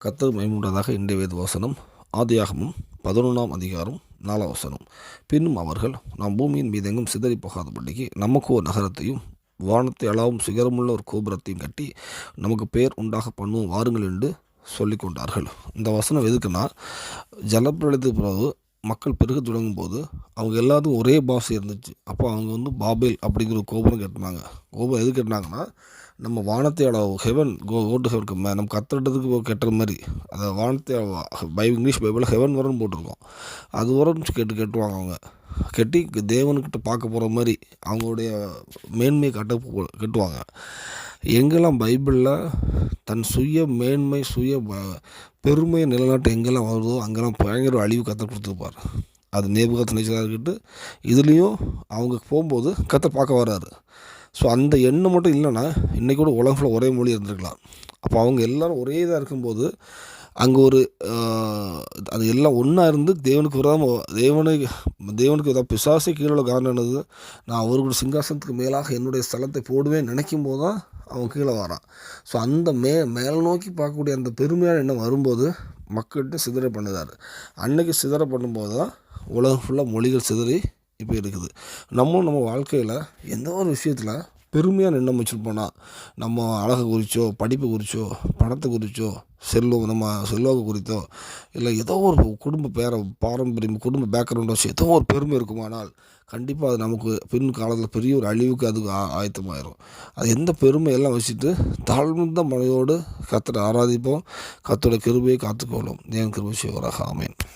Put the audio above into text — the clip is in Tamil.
கத்தர் மைமூண்டதாக இன்றைய வேத வசனம் ஆதியாகமும் பதினொன்றாம் அதிகாரம் நாலாம் வசனம். பின்னும் அவர்கள் நாம் பூமியின் மீதெங்கும் சிதறி போகாதபடிக்கு நமக்கு ஒரு நகரத்தையும் வானத்தை அளவும் சிகரமுள்ள ஒரு கோபுரத்தையும் கட்டி நமக்கு பேர் உண்டாக பண்ணுவோம் வாருங்கள் என்று சொல்லிக் கொண்டார்கள் இந்த வசனம் எதுக்குன்னா ஜலப்பிரளயத்துக்கு பிறகு மக்கள் பெருக தொடங்கும் போது அவங்க எல்லாத்துக்கும் ஒரே பாஷை இருந்துச்சு. அப்போ அவங்க வந்து பாபேல் அப்படிங்கிற கோபுரம் கட்டினாங்க. கோபுரம் எது கட்டினாங்கன்னா நம்ம வானத்தையோட ஹெவன் கோ கோட்டு ஹெவனுக்கு மே நம்ம கத்துறதுக்கு கெட்டுற மாதிரி. அதை வானத்தை பை இங்கிலீஷ் பைபிளில் ஹெவன் வரன்னு போட்டிருக்கோம். அது வரன்னு கேட்டு கட்டுவாங்க அவங்க. கட்டி தேவனுக்கிட்ட பார்க்க போகிற மாதிரி அவங்களுடைய மேன்மையை கட்ட கட்டுவாங்க. எங்கெல்லாம் பைபிளில் தன் சுய மேன்மை சுய ப- பெருமையை எங்கெல்லாம் வருதோ அங்கெல்லாம் பயங்கர அழிவு கத்த கொடுத்துருப்பார். அது நேபுகத்து நேச்சராக இருக்கட்டு இதுலேயும் அவங்க போகும்போது கத்த பார்க்க வராரு ஸோ அந்த எண்ணம் மட்டும் இல்லைன்னா இன்றைக்கூட உலகம் ஃபுல்லாக ஒரே மொழி இருந்திருக்கலாம். அப்போ அவங்க எல்லாரும் ஒரே இதாக இருக்கும்போது அங்கே ஒரு அது எல்லாம் ஒன்றா இருந்து தேவனுக்கு விரோதமாக தேவனுக்கு தேவனுக்கு ஏதாவது பிசாசை கீழே உள்ள காரணம் என்னது? நான் அவர்களுடைய சிங்காசனத்துக்கு மேலாக என்னுடைய ஸ்தலத்தை போடுவேன் நினைக்கும் போது தான் அவன் கீழே வரான். ஸோ அந்த மே மேல் நோக்கி பார்க்கக்கூடிய அந்த பெருமையான எண்ணம் வரும்போது மக்கள்கிட்ட சிதற பண்ணுதார் அன்னைக்கு சிதற பண்ணும்போது தான் உலகம் ஃபுல்லாக மொழிகள் சிதறி இப்போ இருக்குது. நம்மளும் நம்ம வாழ்க்கையில் எந்த ஒரு விஷயத்தில் பெருமையாக நின்று வச்சுருப்போம்னா நம்ம அழகை குறிச்சோ படிப்பு குறிச்சோ பணத்தை குறிச்சோ செல்வம் நம்ம செல்வாக்கு குறித்தோ இல்லை ஏதோ ஒரு குடும்ப பேர பாரம்பரியம் குடும்ப பேக்ரவுண்டோ வச்சு ஏதோ ஒரு பெருமை இருக்குமானால் கண்டிப்பாக அது நமக்கு பின் காலத்தில் பெரிய ஒரு அழிவுக்கு அது ஆ- ஆயத்தமாயிரும். அது எந்த பெருமையெல்லாம் வச்சுட்டு தாழ்ந்த மனையோடு கத்தரை ஆராதிப்போம் கத்தோட கிருபையை காத்துக்கொள்ளும். ஏன் கிருபை சிவராக ஆமேன்.